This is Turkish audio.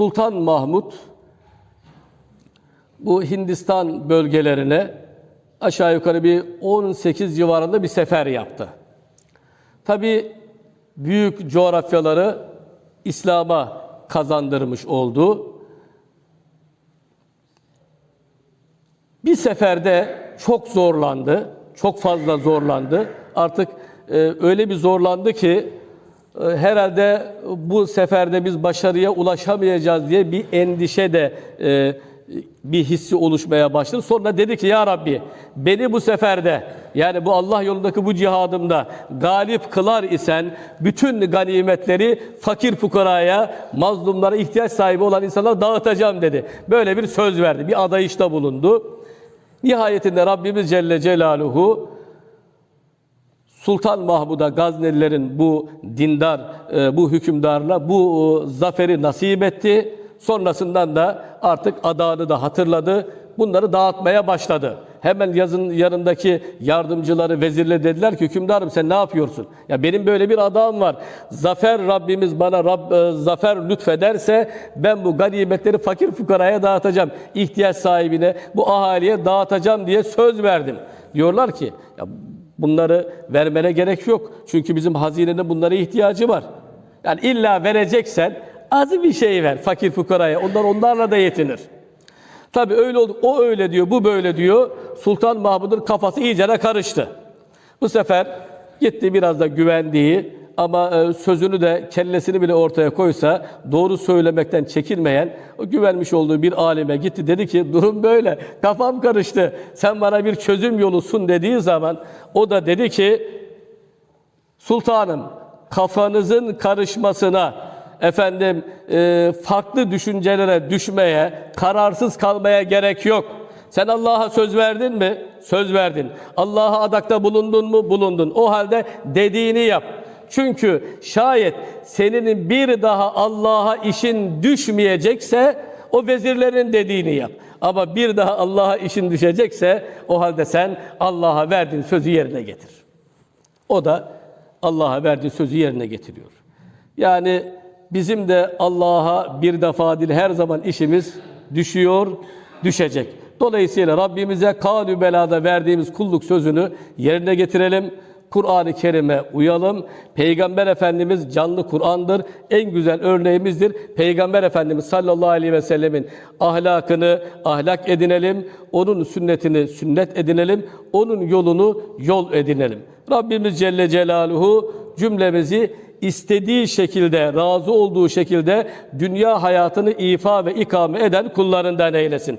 Sultan Mahmut bu Hindistan bölgelerine aşağı yukarı bir 18 civarında bir sefer yaptı. Tabi büyük coğrafyaları İslam'a kazandırmış oldu. Bir seferde çok zorlandı, çok fazla zorlandı. Artık e, öyle bir zorlandı ki herhalde bu seferde biz başarıya ulaşamayacağız diye bir endişe de e, bir hissi oluşmaya başladı. Sonra dedi ki ya Rabbi beni bu seferde yani bu Allah yolundaki bu cihadımda galip kılar isen bütün ganimetleri fakir fukaraya, mazlumlara ihtiyaç sahibi olan insanlara dağıtacağım dedi. Böyle bir söz verdi. Bir adayışta bulundu. Nihayetinde Rabbimiz Celle Celaluhu Sultan Mahmud'a Gaznelilerin bu dindar, e, bu hükümdarla bu e, zaferi nasip etti. Sonrasından da artık adağını da hatırladı. Bunları dağıtmaya başladı. Hemen yazın yanındaki yardımcıları, vezirle dediler ki hükümdarım sen ne yapıyorsun? Ya benim böyle bir adağım var. Zafer Rabbimiz bana Rab, e, zafer lütfederse ben bu ganimetleri fakir fukaraya dağıtacağım. İhtiyaç sahibine, bu ahaliye dağıtacağım diye söz verdim. Diyorlar ki ya bunları vermene gerek yok. Çünkü bizim hazinenin bunlara ihtiyacı var. Yani illa vereceksen az bir şey ver fakir fukaraya. Onlar onlarla da yetinir. Tabi öyle oldu. O öyle diyor, bu böyle diyor. Sultan Mahmud'un kafası iyicene karıştı. Bu sefer gitti biraz da güvendiği ama e, sözünü de kellesini bile ortaya koysa doğru söylemekten çekinmeyen o güvenmiş olduğu bir alime gitti dedi ki durum böyle kafam karıştı sen bana bir çözüm yolu sun dediği zaman o da dedi ki sultanım kafanızın karışmasına efendim e, farklı düşüncelere düşmeye, kararsız kalmaya gerek yok. Sen Allah'a söz verdin mi? Söz verdin. Allah'a adakta bulundun mu? Bulundun. O halde dediğini yap. Çünkü şayet senin bir daha Allah'a işin düşmeyecekse o vezirlerin dediğini yap. Ama bir daha Allah'a işin düşecekse o halde sen Allah'a verdiğin sözü yerine getir. O da Allah'a verdiği sözü yerine getiriyor. Yani bizim de Allah'a bir defa değil her zaman işimiz düşüyor, düşecek. Dolayısıyla Rabbimize kanü belada verdiğimiz kulluk sözünü yerine getirelim. Kur'an-ı Kerim'e uyalım. Peygamber Efendimiz canlı Kur'an'dır. En güzel örneğimizdir. Peygamber Efendimiz sallallahu aleyhi ve sellemin ahlakını ahlak edinelim. Onun sünnetini sünnet edinelim. Onun yolunu yol edinelim. Rabbimiz Celle Celaluhu cümlemizi istediği şekilde, razı olduğu şekilde dünya hayatını ifa ve ikame eden kullarından eylesin.